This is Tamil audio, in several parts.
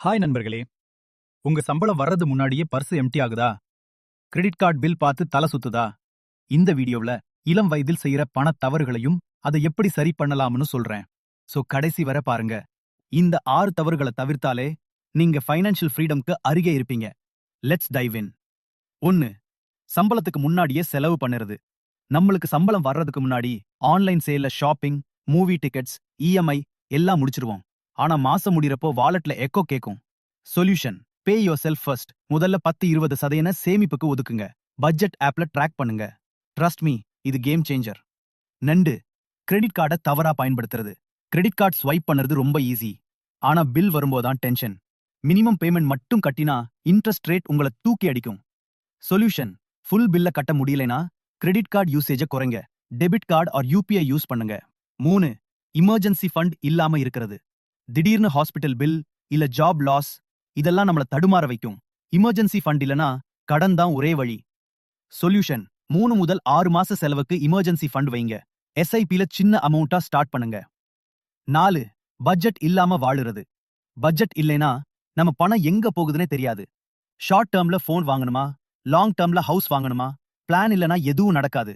ஹாய் நண்பர்களே. உங்க சம்பளம் வர்றது முன்னாடியே பர்ஸ் எம்டி ஆகுதா? கிரெடிட் கார்டு பில் பார்த்து தலை சுத்துதா? இந்த வீடியோவில் இளம் வயதில் செய்யற பண தவறுகளையும் அதை எப்படி சரி பண்ணலாம்னு சொல்றேன். சோ கடைசி வர பாருங்க. இந்த ஆறு தவறுகளை தவிர்த்தாலே நீங்க ஃபைனான்ஷியல் ஃப்ரீடம்க்கு அருகே இருப்பீங்க. லெட்ஸ் டைவ் இன் ஒன்னு சம்பளத்துக்கு முன்னாடியே செலவு பண்ணுறது. நம்மளுக்கு சம்பளம் வர்றதுக்கு முன்னாடி ஆன்லைன் சேல்ல ஷாப்பிங் மூவி டிக்கெட்ஸ் இஎம்ஐ எல்லாம் முடிச்சிருவோம். ஆனா மாசம் முடியறப்போ வாலெட்ல எக்கோ கேக்கும். Solution pay your self first முதல்ல பத்து இருபது சதையன சேமிப்புக்கு ஒதுக்குங்க. பட்ஜெட் ஆப்ல ட்ராக் பண்ணுங்க. ட்ரஸ்ட் மீ இது கேம் சேஞ்சர் நண்டு கிரெடிட் கார்டை தவறா பயன்படுத்துறது. கிரெடிட் கார்டு ஸ்வைப் பண்றது ரொம்ப ஈஸி ஆனா பில் வரும்போதான் டென்ஷன் மினிமம் பேமெண்ட் மட்டும் கட்டினா இன்ட்ரெஸ்ட் ரேட் உங்களை தூக்கி அடிக்கும். சொல்யூஷன் ஃபுல் பில்ல கட்ட முடியலைனா கிரெடிட் கார்டு யூசேஜ குறைங்க. Debit card or UPI use பண்ணுங்க. மூணு இமர்ஜென்சி ஃபண்ட் இல்லாம இருக்கிறது. திடீர்னு ஹாஸ்பிட்டல் பில் இல்ல ஜாப் லாஸ் இதெல்லாம் நம்மள தடுமாற வைக்கும். இமர்ஜென்சி ஃபண்ட் இல்லனா கடன் தான் ஒரே வழி. சொல்யூஷன். மூணு முதல் ஆறு மாச செலவுக்கு இமர்ஜென்சி ஃபண்ட் வைங்க. எஸ்ஐபில சின்ன அமௌண்ட்டா ஸ்டார்ட் பண்ணுங்க. நாலு பட்ஜெட் இல்லாம வாழுறது. பட்ஜெட் இல்லைனா நம்ம பணம் எங்க போகுதுன்னே தெரியாது. ஷார்ட் டேர்ம்ல ஃபோன் வாங்கணுமா? லாங் டேர்ம்ல ஹவுஸ் வாங்கணுமா? பிளான் இல்லனா எதுவும் நடக்காது.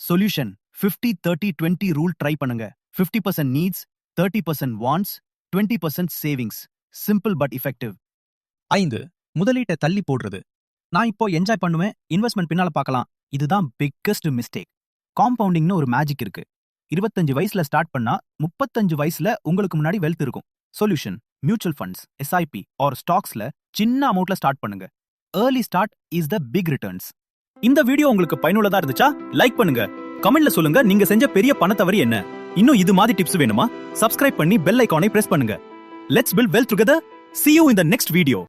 Solution. 50 thirty twenty rule try பண்ணுங்க. 50% percent needs thirty percent wants twenty percent savings simple but effective ஐந்து முதலீட்டை தள்ளி போடுறது. நான் இப்போ என்ஜாய் பண்ணுவேன். இன்வெஸ்ட்மெண்ட் பின்னால பார்க்கலாம். இதுதான் பிக்கஸ்ட் மிஸ்டேக் காம்பவுண்டிங்னு ஒரு மேஜிக் இருக்கு. இருபத்தஞ்சு வயசுல ஸ்டார்ட் பண்ணா முப்பத்தஞ்சு வயசுல உங்களுக்கு முன்னாடி வெல்த் இருக்கும். Solution mutual funds SIP or ஸ்டாக்ஸ்ல சின்ன அமௌண்ட்ல ஸ்டார்ட் பண்ணுங்க. Early start is the big returns இந்த வீடியோ உங்களுக்கு பயனுள்ளதா இருந்துச்சா? லைக் பண்ணுங்க. கமெண்ட்ல சொல்லுங்க. நீங்க செஞ்ச பெரிய பணத்தவரி என்ன? இன்னும் இது மாதிரி டிப்ஸ் வேணுமா? சப்ஸ்கிரைப் பண்ணி பெல் ஐக்கானை பிரஸ் பண்ணுங்க. Let's build wealth together see you in the next video